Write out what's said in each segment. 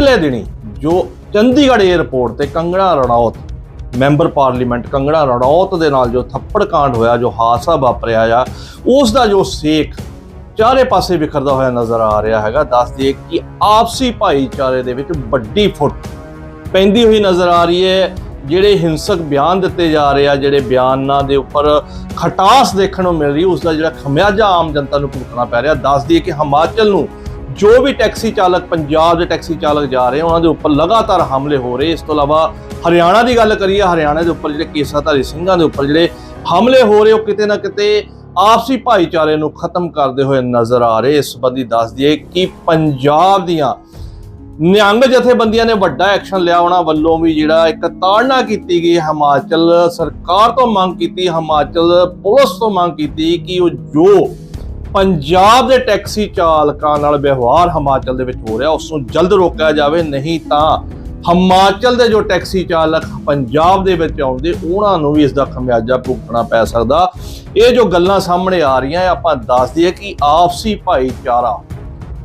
ਪਿਛਲੇ ਦਿਨੀ ਜੋ ਚੰਡੀਗੜ੍ਹ 에ਅਰਪੋਰਟ ਤੇ ਕੰਗਣਾ ਰਣੌਤ ਮੈਂਬਰ ਪਾਰਲੀਮੈਂਟ ਕੰਗਣਾ ਰਣੌਤ ਦੇ ਨਾਲ ਜੋ ਥੱਪੜ ਕਾਂਡ ਹੋਇਆ, ਜੋ ਹਾਦਸਾ ਵਾਪਰਿਆ ਆ, ਉਸ ਦਾ ਜੋ ਸੇਕ ਚਾਰੇ ਪਾਸੇ ਵਿਖਰਦਾ ਹੋਇਆ ਨਜ਼ਰ ਆ ਰਿਹਾ ਹੈਗਾ। ਦੱਸ ਦਈਏ ਕਿ ਆਪਸੀ ਭਾਈਚਾਰੇ ਦੇ ਵਿੱਚ ਵੱਡੀ ਫੁੱਟ ਪੈਂਦੀ ਹੋਈ ਨਜ਼ਰ ਆ ਰਹੀ ਹੈ। ਜਿਹੜੇ ਹਿੰਸਕ ਬਿਆਨ ਦਿੱਤੇ ਜਾ ਰਹੇ ਆ, ਜਿਹੜੇ ਬਿਆਨਾਂ ਦੇ ਉੱਪਰ ਖਟਾਸ ਦੇਖਣ ਨੂੰ ਮਿਲ ਰਹੀ, ਉਸ ਦਾ ਜਿਹੜਾ ਖਮਿਆਜਾ ਆਮ ਜਨਤਾ ਨੂੰ ਭੁਗਤਣਾ ਪੈ ਰਿਹਾ। ਦੱਸ ਦਈਏ ਕਿ ਹਿਮਾਚਲ ਨੂੰ ਜੋ ਵੀ ਟੈਕਸੀ ਚਾਲਕ, ਪੰਜਾਬ ਦੇ ਟੈਕਸੀ ਚਾਲਕ ਜਾ ਰਹੇ ਉਹਨਾਂ ਦੇ ਉੱਪਰ ਲਗਾਤਾਰ ਹਮਲੇ ਹੋ ਰਹੇ ਇਸ ਤੋਂ ਇਲਾਵਾ ਹਰਿਆਣਾ ਦੀ ਗੱਲ ਕਰੀਏ, ਹਰਿਆਣਾ ਦੇ ਉੱਪਰ ਜਿਹੜੇ ਕੇਸਾਧਾਰੀ ਸਿੰਘਾਂ ਦੇ ਉੱਪਰ ਜਿਹੜੇ ਹਮਲੇ ਹੋ ਰਹੇ ਉਹ ਕਿਤੇ ਨਾ ਕਿਤੇ ਆਪਸੀ ਭਾਈਚਾਰੇ ਨੂੰ ਖਤਮ ਕਰਦੇ ਹੋਏ ਨਜ਼ਰ ਆ ਰਹੇ ਇਸ ਸੰਬੰਧੀ ਦੱਸ ਦਈਏ ਕਿ ਪੰਜਾਬ ਦੀਆਂ ਨਿਹੰਗ ਜਥੇਬੰਦੀਆਂ ਨੇ ਵੱਡਾ ਐਕਸ਼ਨ ਲਿਆ। ਉਹਨਾਂ ਵੱਲੋਂ ਵੀ ਜਿਹੜਾ ਇੱਕ ਤਾੜਨਾ ਕੀਤੀ ਗਈ। ਹਿਮਾਚਲ ਸਰਕਾਰ ਤੋਂ ਮੰਗ ਕੀਤੀ, ਹਿਮਾਚਲ ਪੁਲਿਸ ਤੋਂ ਮੰਗ ਕੀਤੀ ਕਿ ਉਹ ਜੋ ਪੰਜਾਬ ਦੇ ਟੈਕਸੀ ਚਾਲਕਾਂ ਨਾਲ ਵਿਵਹਾਰ ਹਿਮਾਚਲ ਦੇ ਵਿੱਚ ਹੋ ਰਿਹਾ, ਉਸ ਨੂੰ ਜਲਦ ਰੋਕਿਆ ਜਾਵੇ, ਨਹੀਂ ਤਾਂ ਹਿਮਾਚਲ ਦੇ ਜੋ ਟੈਕਸੀ ਚਾਲਕ ਪੰਜਾਬ ਦੇ ਵਿੱਚ ਆਉਂਦੇ, ਉਹਨਾਂ ਨੂੰ ਵੀ ਇਸ ਦਾ ਖਮਿਆਜਾ ਭੁਗਤਣਾ ਪੈ ਸਕਦਾ। ਇਹ ਜੋ ਗੱਲਾਂ ਸਾਹਮਣੇ ਆ ਰਹੀਆਂ ਆਪਾਂ ਦੱਸ ਦਈਏ ਕਿ ਆਪਸੀ ਭਾਈਚਾਰਾ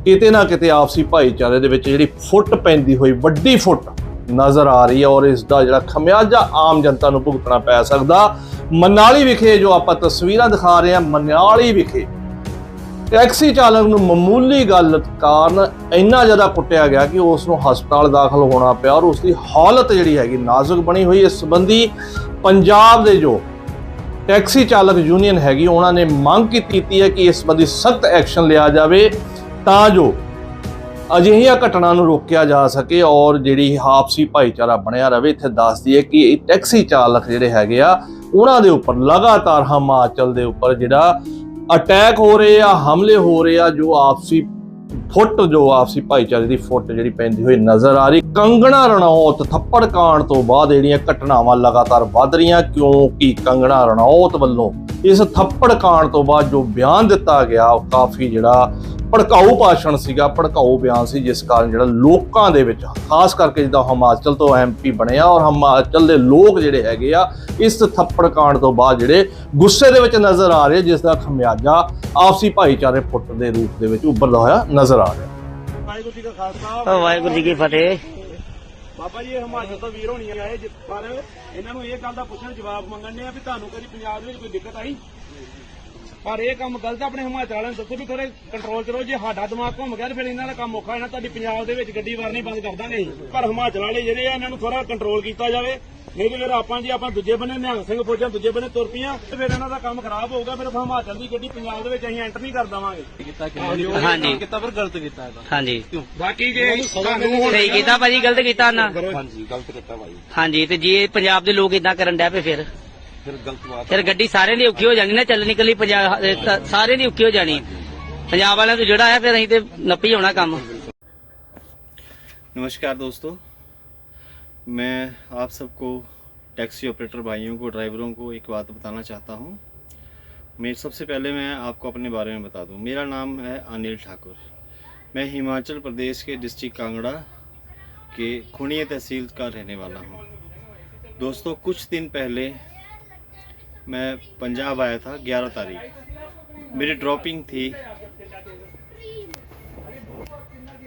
ਕਿਤੇ ਨਾ ਕਿਤੇ ਆਪਸੀ ਭਾਈਚਾਰੇ ਦੇ ਵਿੱਚ ਜਿਹੜੀ ਫੁੱਟ ਪੈਂਦੀ ਹੋਈ, ਵੱਡੀ ਫੁੱਟ ਨਜ਼ਰ ਆ ਰਹੀ ਹੈ ਔਰ ਇਸ ਦਾ ਜਿਹੜਾ ਖਮਿਆਜਾ ਆਮ ਜਨਤਾ ਨੂੰ ਭੁਗਤਣਾ ਪੈ ਸਕਦਾ। ਮਨਾਲੀ ਵਿਖੇ ਜੋ ਆਪਾਂ ਤਸਵੀਰਾਂ ਦਿਖਾ ਰਹੇ ਹਾਂ, ਮਨਾਲੀ ਵਿਖੇ ਟੈਕਸੀ ਚਾਲਕ ਨੂੰ ਮਾਮੂਲੀ ਗੱਲ ਕਾਰਨ ਇੰਨਾ ਜ਼ਿਆਦਾ ਕੁੱਟਿਆ ਗਿਆ ਕਿ ਉਸ ਨੂੰ ਹਸਪਤਾਲ ਦਾਖਲ ਹੋਣਾ ਪਿਆ ਔਰ ਉਸ ਦੀ ਹਾਲਤ ਜਿਹੜੀ ਹੈਗੀ ਨਾਜ਼ੁਕ ਬਣੀ ਹੋਈ ਇਸ ਸੰਬੰਧੀ ਪੰਜਾਬ ਦੇ ਜੋ ਟੈਕਸੀ ਚਾਲਕ ਯੂਨੀਅਨ ਹੈਗੀ, ਉਹਨਾਂ ਨੇ ਮੰਗ ਕੀਤੀ ਹੈ ਕਿ ਇਸ ਸੰਬੰਧੀ ਸਖਤ ਐਕਸ਼ਨ ਲਿਆ ਜਾਵੇ ਤਾਂ ਜੋ ਅਜਿਹੀਆਂ ਘਟਨਾ ਨੂੰ ਰੋਕਿਆ ਜਾ ਸਕੇ ਔਰ ਜਿਹੜੀ ਆਪਸੀ ਭਾਈਚਾਰਾ ਬਣਿਆ ਰਵੇ ਇੱਥੇ ਦੱਸਦੀ ਹੈ ਕਿ ਇਹ ਟੈਕਸੀ ਚਾਲਕ ਜਿਹੜੇ ਹੈਗੇ ਆ, ਉਹਨਾਂ ਦੇ ਉੱਪਰ ਲਗਾਤਾਰ ਹਿਮਾਚਲ ਦੇ ਉੱਪਰ ਜਿਹੜਾ ਅਟੈਕ ਹੋ ਰਹੇ ਆ, ਹਮਲੇ ਹੋ ਰਹੇ ਆ, ਜੋ ਆਪਸੀ ਫੁੱਟ, ਜੋ ਆਪਸੀ ਭਾਈਚਾਰੇ ਦੀ ਫੁੱਟ ਜਿਹੜੀ ਪੈਂਦੀ ਹੋਈ ਨਜ਼ਰ ਆ ਰਹੀ। ਕੰਗਣਾ ਰਣੌਤ ਥੱਪੜ ਕਾਂਡ ਤੋਂ ਬਾਅਦ ਜਿਹੜੀਆਂ ਘਟਨਾਵਾਂ ਲਗਾਤਾਰ ਵੱਧ ਰਹੀਆਂ ਕਿਉਂਕਿ ਕੰਗਣਾ ਰਣੌਤ ਵੱਲੋਂ ਇਸ ਥੱਪੜ ਕਾਂਡ ਤੋਂ ਬਾਅਦ ਜੋ ਬਿਆਨ ਦਿੱਤਾ ਗਿਆ, ਉਹ ਕਾਫੀ ਜਿਹੜਾ ਭੜਕਾਊ ਭਾਸ਼ਣ ਸੀਗਾ ਭੜਕਾਊ ਬਿਆਨ ਸੀ ਜਿਸ ਕਾਰਨ ਜਿਹੜਾ ਲੋਕਾਂ ਦੇ ਵਿੱਚ ਖਾਸ ਕਰਕੇ ਜਿੱਦਾਂ ਹਿਮਾਚਲ ਤੋਂ ਐਮਪੀ ਬਣਿਆ ਔਰ ਹਿਮਾਚਲ ਦੇ ਲੋਕ ਜਿਹੜੇ ਹੈਗੇ ਆ ਇਸ ਥੱਪੜ ਕਾਂਡ ਤੋਂ ਬਾਅਦ ਜਿਹੜੇ ਗੁੱਸੇ ਦੇ ਵਿੱਚ ਨਜ਼ਰ ਆ ਰਹੇ ਜਿਸ ਦਾ ਖਮਿਆਜਾ ਆਪਸੀ ਭਾਈਚਾਰੇ ਫੁੱਟ ਦੇ ਰੂਪ ਦੇ ਵਿੱਚ ਉੱਭਰਦਾ ਹੋਇਆ ਨਜ਼ਰ ਆ ਰਿਹਾ। ਵਾਹਿਗੁਰੂ ਜੀ ਕਾ ਖਾਲਸਾ। ਵਾਹਿਗੁਰੂ ਜੀ ਕੀ ਫਤਿਹ। ਬਾਬਾ ਜੀ ਇਹ ਹਿਮਾਚਲ ਤੋਂ ਵੀਰ ਹੋਣੀ ਆਏ ਜਿ- ਪਰ ਇਹਨਾਂ ਨੂੰ ਇਹ ਗੱਲ ਦਾ ਪੁੱਛਣ ਜਵਾਬ ਮੰਗਣ ਨੇ ਆ ਵੀ ਤੁਹਾਨੂੰ ਕਦੀ ਪੰਜਾਬ ਦੇ ਵਿੱਚ ਕੋਈ ਦਿੱਕਤ ਆਈ? ਪਰ ਇਹ ਕੰਮ ਗਲਤ ਆ, ਆਪਣੇ ਹਿਮਾਚਲ ਵਾਲਿਆਂ ਨੂੰ ਦੱਸੋ ਵੀ ਥੋੜੇ ਕੰਟਰੋਲ ਕਰੋ। ਜੇ ਸਾਡਾ ਦਿਮਾਗ ਘੁੰਮ ਗਿਆ ਤੇ ਫਿਰ ਇਹਨਾਂ ਦਾ ਕੰਮ ਔਖਾ ਹੋਣਾ ਤੁਹਾਡੀ ਪੰਜਾਬ ਦੇ ਵਿੱਚ ਗੱਡੀ ਵਾਰਨੀ ਬੰਦ ਕਰ ਦਾਂਗੇ। ਪਰ ਹਿਮਾਚਲ ਵਾਲੇ ਜਿਹੜੇ ਆ ਇਹਨਾਂ ਨੂੰ ਥੋੜਾ ਕੰਟਰੋਲ ਕੀਤਾ ਜਾਵੇ। ਨਹੀਂ ਤੇ ਫਿਰ ਆਪਾਂ ਜੀ ਆਪਾਂ ਦੂਜੇ ਬੰਨੇ ਨਿਹੰਗ ਸਿੰਘ ਫੌਜਾਂ ਦੂਜੇ ਬੰਨੇ ਤੁਰ ਪਈਆਂ ਤੇ ਫਿਰ ਇਹਨਾਂ ਦਾ ਕੰਮ ਖਰਾਬ ਹੋਊਗਾ ਫਿਰ ਹਿਮਾਚਲ ਦੀ ਗੱਡੀ ਪੰਜਾਬ ਦੇ ਵਿੱਚ ਅਸੀਂ ਐਂਟਰ ਨਹੀਂ ਕਰ ਦਵਾਂਗੇ। ਹਾਂਜੀ। ਕੀਤਾ ਪਰ ਗਲਤ ਕੀਤਾ ਇਹਦਾ। ਹਾਂਜੀ। ਬਾਕੀ ਜੇ ਸਾਨੂੰ ਹੁਣ ਸਹੀ ਕੀਤਾ ਭਾਜੀ ਗਲਤ ਕੀਤਾ ਨਾ। ਹਾਂਜੀ ਗਲਤ ਕੀਤਾ ਭਾਈ ਹਾਂਜੀ ਤੇ ਜੇ ਪੰਜਾਬ ਦੇ ਲੋਕ ਇਦਾਂ ਕਰਨ ਡੈ ਪਏ ਫਿਰ? ਫਿਰ ਗਲਤ ਬਾਤ ਫਿਰ ਗੱਡੀ ਸਾਰਿਆਂ ਦੀ ਔਖੀ ਹੋ ਜਾਣੀ ਨਾ ਚੱਲਣੀ ਕੱਲੀ ਪੰਜਾਬ ਇਹ ਤਾਂ ਸਾਰਿਆਂ ਦੀ ਔਖੀ ਹੋ ਜਾਣੀ ਪੰਜਾਬ ਵਾਲਿਆਂ ਤੋਂ ਜਿਹੜਾ ਹੈ ਫਿਰ ਅਸੀਂ ਤੇ ਨੱਪੀ ਹੋਣਾ ਕੰਮ नमस्कार दोस्तों मैं आप सबको टैक्सी ऑपरेटर भाइयों को ड्राइवरों को एक बात बताना चाहता हूँ मैं सबसे पहले मैं आपको अपने बारे में बता दूँ मेरा नाम है अनिल ठाकुर मैं हिमाचल प्रदेश के डिस्ट्रिक्ट कांगड़ा के खुनिया तहसील का रहने वाला हूँ दोस्तों कुछ दिन पहले मैं पंजाब आया था 11 तारीख। मेरी ड्रॉपिंग थी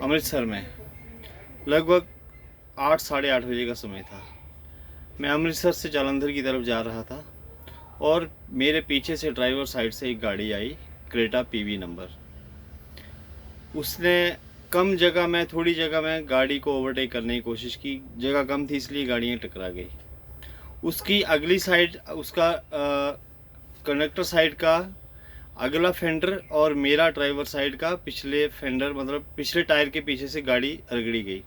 अमृतसर में। लगभग आठ, साढ़े आठ बजे का समय था। मैं अमृतसर से जालंधर की तरफ़ जा रहा था और मेरे पीछे से ड्राइवर साइड से एक गाड़ी आई क्रेटा पीवी नंबर उसने कम जगह में, थोड़ी जगह में गाड़ी को ओवरटेक करने की कोशिश की। जगह कम थी, इसलिए गाड़ियाँ टकरा गई। उसकी अगली साइड उसका कंडक्टर साइड का अगला फेंडर और मेरा ड्राइवर साइड का पिछले फेंडर मतलब पिछले टायर के पीछे से गाड़ी रगड़ी गई।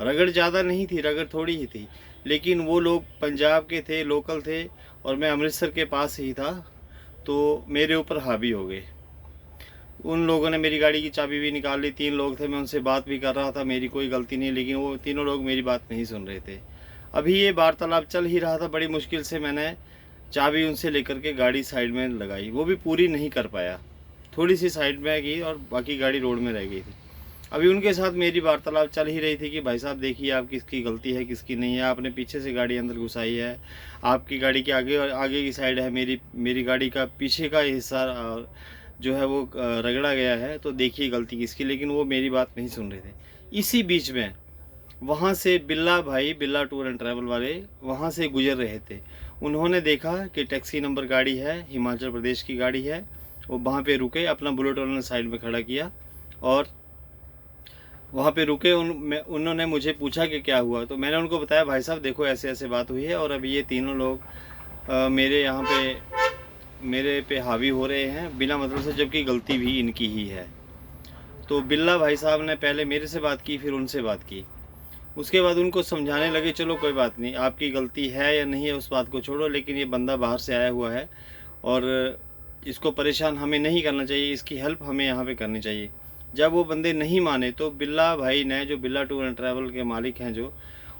रगड़ ज़्यादा नहीं थी, रगड़ थोड़ी ही थी, लेकिन वो लोग पंजाब के थे लोकल थे और मैं अमृतसर के पास ही था तो मेरे ऊपर हावी हो गए। उन लोगों ने मेरी गाड़ी की चाबी भी निकाल ली, तीन लोग थे, मैं उनसे बात भी कर रहा था, मेरी कोई गलती नहीं, लेकिन वो तीनों लोग मेरी बात नहीं सुन रहे थे। अभी ये वार्तालाप चल ही रहा था, बड़ी मुश्किल से मैंने चाबी उनसे लेकर के गाड़ी साइड में लगाई। वो भी पूरी नहीं कर पाया। थोड़ी सी साइड में गई और बाकी गाड़ी रोड में रह गई थी। अभी उनके साथ मेरी वार्तालाप चल ही रही थी कि, भाई साहब, देखिए आप किसकी गलती है, किसकी नहीं है। आपने पीछे से गाड़ी अंदर घुसाई है। आपकी गाड़ी के आगे आगे की साइड है मेरी मेरी गाड़ी का पीछे का हिस्सा जो है वो रगड़ा गया है। तो देखिए गलती किसकी? लेकिन वो मेरी बात नहीं सुन रहे थे। इसी बीच में वहाँ से बिल्ला भाई बिल्ला टूर एंड ट्रैवल वाले वहाँ से गुजर रहे थे। उन्होंने देखा कि टैक्सी नंबर गाड़ी है हिमाचल प्रदेश की गाड़ी है। वो वहाँ पे रुके अपना बुलेट उन्होंने साइड में खड़ा किया और वहाँ पे रुके। उन उन्होंने मुझे पूछा कि क्या हुआ? तो मैंने उनको बताया भाई साहब देखो ऐसे ऐसे बात हुई है और अभी ये तीनों लोग अ, मेरे यहाँ पे मेरे पे हावी हो रहे हैं बिना मतलब से जबकि गलती भी इनकी ही है। तो बिल्ला भाई साहब ने पहले मेरे से बात की फिर उनसे बात की। उसके बाद उनको समझाने लगे, चलो कोई बात नहीं, आपकी गलती है या नहीं है उस बात को छोड़ो, लेकिन ये बंदा बाहर से आया हुआ है और इसको परेशान हमें नहीं करना चाहिए, इसकी हेल्प हमें यहाँ पे करनी चाहिए। जब वो बंदे नहीं माने तो बिल्ला भाई ने, जो बिल्ला टूर एंड ट्रैवल के मालिक हैं जो,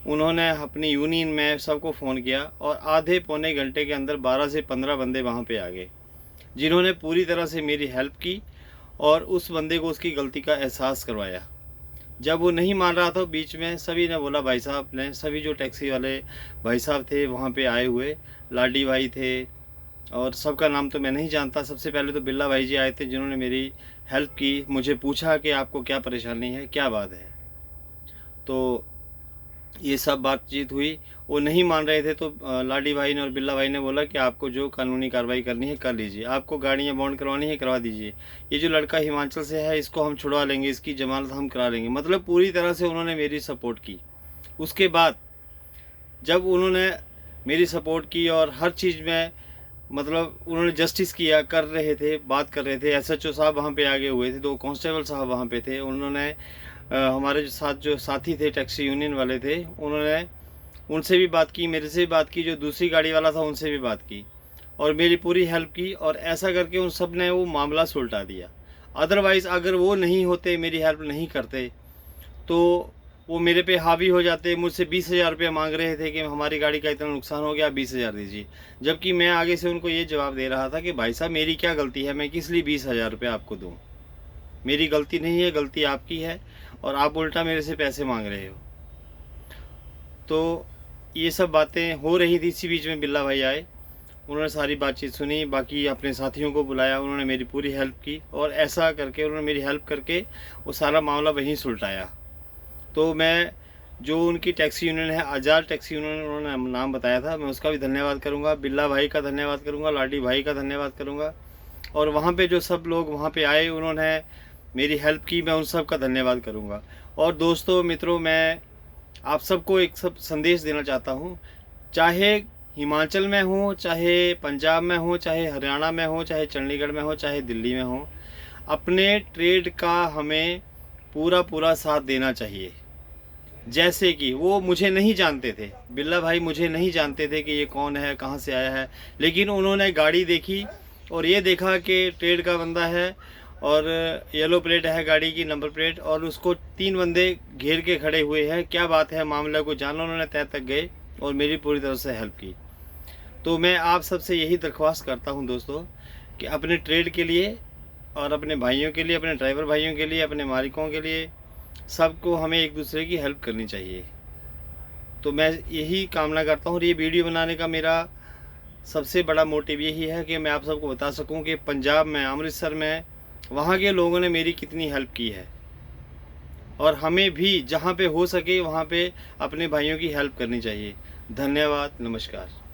उन्होंने अपनी यूनियन में सबको फ़ोन किया और आधे पौने घंटे के अंदर 12 से 15 बंदे वहाँ पे आ गए, जिन्होंने पूरी तरह से मेरी हेल्प की और उस बंदे को उसकी गलती का एहसास करवाया। जब वो नहीं मान रहा था, बीच में सभी ने बोला, भाई साहब, ने सभी जो टैक्सी वाले भाई साहब थे, वहाँ पे आए हुए, लाडी भाई थे, और सबका नाम तो मैं नहीं जानता। सबसे पहले तो बिल्ला भाई जी आए थे, जिन्होंने मेरी हेल्प की, मुझे पूछा कि आपको क्या परेशानी है, क्या बात है। तो ये सब बातचीत हुई। वो नहीं मान रहे थे तो लाडी भाई ने और बिल्ला भाई ने बोला कि आपको जो कानूनी कार्रवाई करनी है कर लीजिए। आपको गाड़ियाँ बॉन्ड करवानी है करवा दीजिए। ये जो लड़का हिमाचल से है, इसको हम छुड़वा लेंगे, इसकी जमानत हम करा लेंगे। मतलब पूरी तरह से उन्होंने मेरी सपोर्ट की। उसके बाद जब उन्होंने मेरी सपोर्ट की और हर चीज़ में मतलब उन्होंने जस्टिस किया, कर रहे थे, बात कर रहे थे। एस एच ओ साहब वहाँ पे आगे हुए थे, दो कांस्टेबल साहब वहाँ पे थे। उन्होंने हमारे जो साथ, जो साथी थे, टैक्सी यूनियन वाले थे, उन्होंने उनसे भी बात की, मेरे से भी बात की, जो दूसरी गाड़ी वाला था, उनसे भी बात की और मेरी पूरी हेल्प की और ऐसा करके उन सबने वो मामला सुलटा दिया। अदरवाइज़ अगर वो नहीं होते, मेरी हेल्प नहीं करते तो वो मेरे पे हावी हो जाते, मुझसे बीस हज़ार रुपये मांग रहे थे कि हमारी गाड़ी का इतना नुकसान हो गया, बीस हज़ार दीजिए। जबकि मैं आगे से उनको ये जवाब दे रहा था कि, भाई साहब, मेरी क्या गलती है? मैं किस लिए बीस हज़ार रुपये आपको दूँ? मेरी गलती नहीं है, गलती आपकी है। और आप उल्टा मेरे से पैसे मांग रहे हो। तो ये सब बातें हो रही थी इसी बीच में बिल्ला भाई आए। उन्होंने सारी बातचीत सुनी, बाकी अपने साथियों को बुलाया, उन्होंने मेरी पूरी हेल्प की और ऐसा करके उन्होंने मेरी हेल्प करके वो सारा मामला वहीं सुलटाया तो मैं जो उनकी टैक्सी यूनियन है, आज़ाद टैक्सी यूनियन, उन्होंने नाम बताया था, मैं उसका भी धन्यवाद करूँगा, बिल्ला भाई का धन्यवाद करूँगा, लाडी भाई का धन्यवाद करूँगा। और वहाँ पे जो सब लोग वहाँ पे आए, उन्होंने मेरी हेल्प की मैं उन सब का धन्यवाद करूँगा। और दोस्तों, मित्रों, मैं आप सबको एक सब संदेश देना चाहता हूँ। चाहे हिमाचल में हो, चाहे पंजाब में हो, चाहे हरियाणा में हो, चाहे चंडीगढ़ में हो, चाहे दिल्ली में हो, अपने ट्रेड का हमें पूरा पूरा साथ देना चाहिए। जैसे कि वो मुझे नहीं जानते थे। बिल्ला भाई मुझे नहीं जानते थे कि ये कौन है, कहाँ से आया है, लेकिन उन्होंने गाड़ी देखी और ये देखा कि ट्रेड का बंदा है और येलो प्लेट है गाड़ी की नंबर प्लेट और उसको तीन बंदे घेर के खड़े हुए हैं। क्या बात है, मामले को जाना उन्होंने तय तक गए और मेरी पूरी तरह से हेल्प की। तो मैं आप सबसे यही दरख्वास्त करता हूँ दोस्तों कि अपने ट्रेड के लिए और अपने भाइयों के लिए, अपने ड्राइवर भाइयों के लिए, अपने मालिकों के लिए सबको हमें एक दूसरे की हेल्प करनी चाहिए। तो मैं यही कामना करता हूँ और ये वीडियो बनाने का मेरा सबसे बड़ा मोटिव यही है कि मैं आप सबको बता सकूँ कि पंजाब में, अमृतसर में वहाँ के लोगों ने मेरी कितनी हेल्प की है। और हमें भी जहाँ पे हो सके वहाँ पे अपने भाइयों की हेल्प करनी चाहिए। धन्यवाद, नमस्कार।